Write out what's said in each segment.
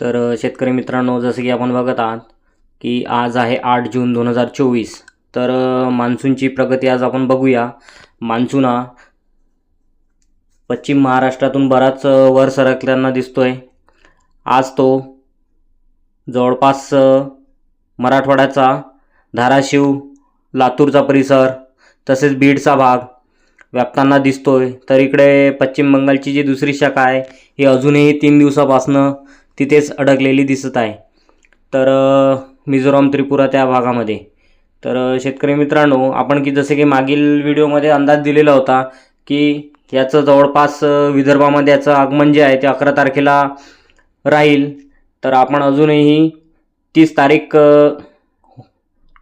तर शेतकरी मित्रांनो जसं की आपण बघत आहात की आज आहे आठ जून दोन हजार चोवीस. तर मान्सूनची प्रगती आज आपण बघूया. मान्सून हा पश्चिम महाराष्ट्रातून बराच वर सरकताना दिसतोय. आज तो जवळपास मराठवाड्याचा धाराशिव लातूरचा परिसर तसेच बीडचा भाग व्यापताना दिसतोय. तर इकडे पश्चिम बंगालची जी दुसरी शाखा आहे ही अजूनही तीन दिवसापासनं तिथेच अडकलेली दिसत आहे. तर मिझोराम त्रिपुरा त्या भागामध्ये. तर शेतकरी मित्रांनो आपण की जसे की मागील व्हिडिओमध्ये अंदाज दिलेला होता की याचं जवळपास विदर्भामध्ये याचं आगमन जे आहे ते अकरा तारखेला राहील. तर आपण अजूनही तीस तारीख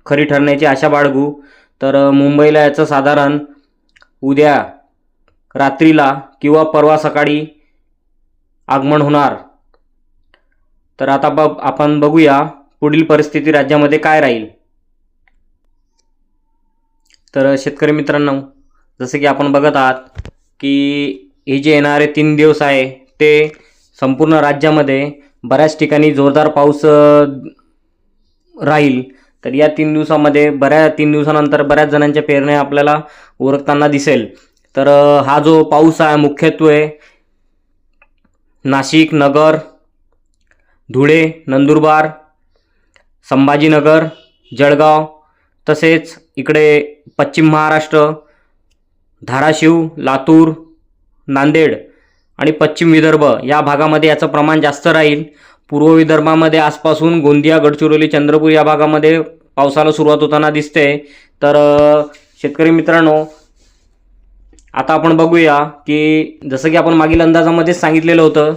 खरी ठरण्याची आशा बाळगू. तर मुंबईला याचं साधारण उद्या रात्रीला किंवा परवा सकाळी आगमन होणार. तर आता ब आपण बघूया पुढील परिस्थिती राज्यामध्ये काय राहील. तर शेतकरी मित्रांनो जसं की आपण बघत आहात की हे जे येणारे तीन दिवस आहे ते संपूर्ण राज्यामध्ये बऱ्याच ठिकाणी जोरदार पाऊस राहील. तर या तीन दिवसामध्ये बऱ्या तीन दिवसानंतर बऱ्याच जणांच्या पेरण्या आपल्याला उरकताना दिसेल. तर हा जो पाऊस आहे मुख्यत्वे नाशिक नगर धुळे नंदुरबार संभाजीनगर जळगाव तसेच इकडे पश्चिम महाराष्ट्र धाराशिव लातूर नांदेड आणि पश्चिम विदर्भ या भागामध्ये याचं प्रमाण जास्त राहील. पूर्व विदर्भामध्ये आसपासून गोंदिया गडचिरोली चंद्रपूर या भागामध्ये पावसाला सुरुवात होताना दिसते. तर शेतकरी मित्रांनो आता आपण बघूया की जसं की आपण मागील अंदाजामध्येच सांगितलेलं होतं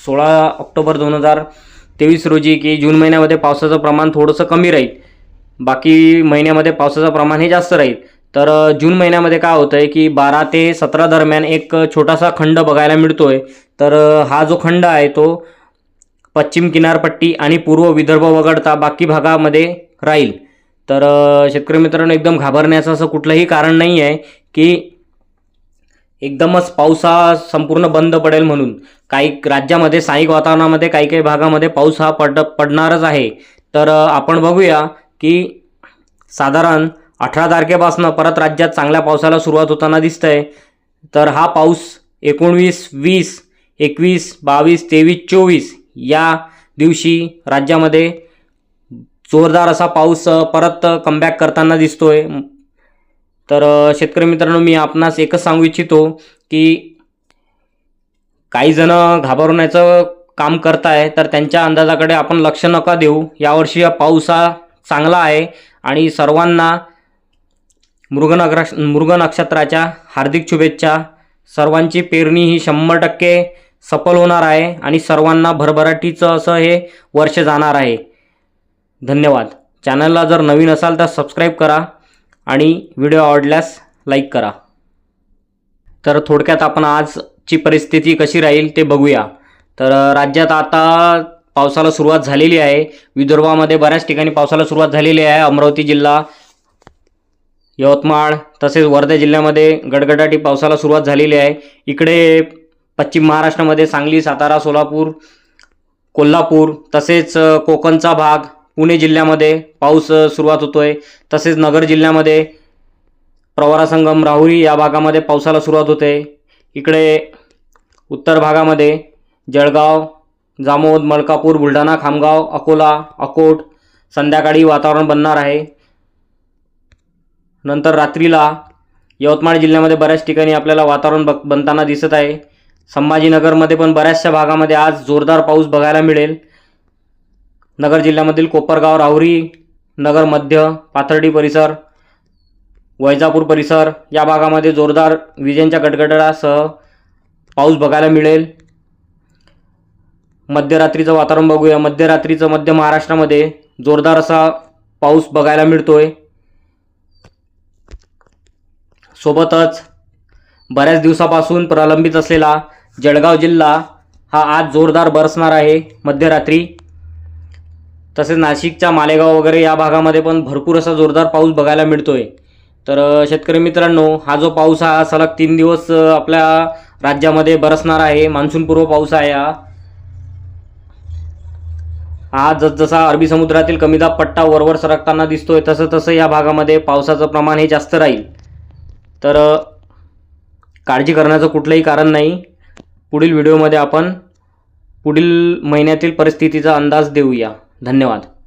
सोळा ऑक्टोबर दोन हजार तेवीस रोजी की जून महिन्यामध्ये पावसाचं प्रमाण थोडंसं कमी राहील. बाकी महिन्यामध्ये पावसाचं प्रमाण हे जास्त राहील. तर जून महिन्यामध्ये काय होतं आहे की बारा ते सतरा दरम्यान एक छोटासा खंड बघायला मिळतो आहे तर हा जो खंड आहे तो पश्चिम किनारपट्टी आणि पूर्व विदर्भ वगळता बाकी भागामध्ये राहील. तर शेतकरी मित्रांनो एकदम घाबरण्याचं असं कुठलंही कारण नाही आहे की एकदमच पाऊस हा संपूर्ण बंद पडेल म्हणून. काही राज्यामध्ये स्थानिक वातावरणामध्ये काही काही भागामध्ये पाऊस हा पड पडणारच आहे. तर आपण बघूया की साधारण अठरा तारखेपासून परत राज्यात चांगल्या पावसाला सुरुवात होताना दिसतंय. तर हा पाऊस एकोणवीस वीस एकवीस बावीस तेवीस चोवीस या दिवशी राज्यामध्ये जोरदार असा पाऊस परत कमबॅक करताना दिसतोय. तर शेतकरी मित्रांनो मी आपणास एकच सांगू इच्छितो की काही जण घाबरवण्याचं काम करताय तर त्यांच्या अंदाजाकडे आपण लक्ष नका देऊ. यावर्षी हा पाऊस हा चांगला आहे आणि सर्वांना मृग मृग नक्षत्राच्या हार्दिक शुभेच्छा. सर्वांची पेरणी ही शंभर टक्के सफल होणार आहे आणि सर्वांना भरभराटीचं असं हे वर्ष जाणार आहे. धन्यवाद. चॅनलला जर नवीन असाल तर सबस्क्राईब करा. आणि व्हिडिओ आवडल्यास लाईक करा. तर थोडक्यात आपण आजची परिस्थिती कशी राहील ते बघूया. तर राज्यात आता पावसाला सुरुवात झालेली आहे. विदर्भामध्ये बऱ्याच ठिकाणी पावसाला सुरुवात झालेली आहे. अमरावती जिल्हा यवतमाळ तसेच वर्धा जिल्ह्यामध्ये गडगडाटी पावसाला सुरुवात झालेली आहे. इकडे पश्चिम महाराष्ट्रामध्ये सांगली सातारा सोलापूर कोल्हापूर तसेच कोकणचा भाग पुणे जिल्ह्यामध्ये पाऊस सुरुवात होतोय. तसेच नगर जिल्ह्यामध्ये प्रवरा संगम राहुरी या भागामध्ये पावसाला सुरुवात होते. इकडे उत्तर भागामध्ये जळगाव जामोद मलकापूर बुलढाणा खामगाव अकोला अकोट संध्याकाळी वातावरण बनणार आहे. नंतर रात्रीला यवतमाळ जिल्ह्यामध्ये बऱ्याच ठिकाणी आपल्याला वातावरण ब बनताना दिसत आहे. संभाजीनगरमध्ये पण बऱ्याचशा भागामध्ये आज जोरदार पाऊस बघायला मिळेल. नगर जिल्ह्यामधील कोपरगाव राहुरी नगर मध्य पाथर्डी परिसर वैजापूर परिसर या भागामध्ये जोरदार विजेंच्या गडगडासह पाऊस बघायला मिळेल. मध्यरात्रीचं वातावरण बघूया. मध्यरात्रीचं मध्य महाराष्ट्रामध्ये जोरदार असा पाऊस बघायला मिळतोय. सोबतच बऱ्याच दिवसापासून प्रलंबित असलेला जळगाव जिल्हा हा आज जोरदार बरसणार आहे. मध्यरात्री तसेच नाशिकच्या मालेगाव वगैरे या भागामध्ये पण भरपूर असा जोरदार पाऊस बघायला मिळतोय. तर शेतकरी मित्रांनो हा जो पाऊस हा सलग तीन दिवस आपल्या राज्यामध्ये बरसणार आहे. मान्सूनपूर्व पाऊस आहे हा. आज जसजसा अरबी समुद्रातील कमी दाब पट्टा वरवर सरकताना दिसतोय तसं तसं या भागामध्ये पावसाचं प्रमाण हे जास्त राहील. तर काळजी करण्याचं कुठलंही कारण नाही. पुढील व्हिडिओमध्ये आपण पुढील महिन्यातील परिस्थितीचा अंदाज देऊया. धन्यवाद.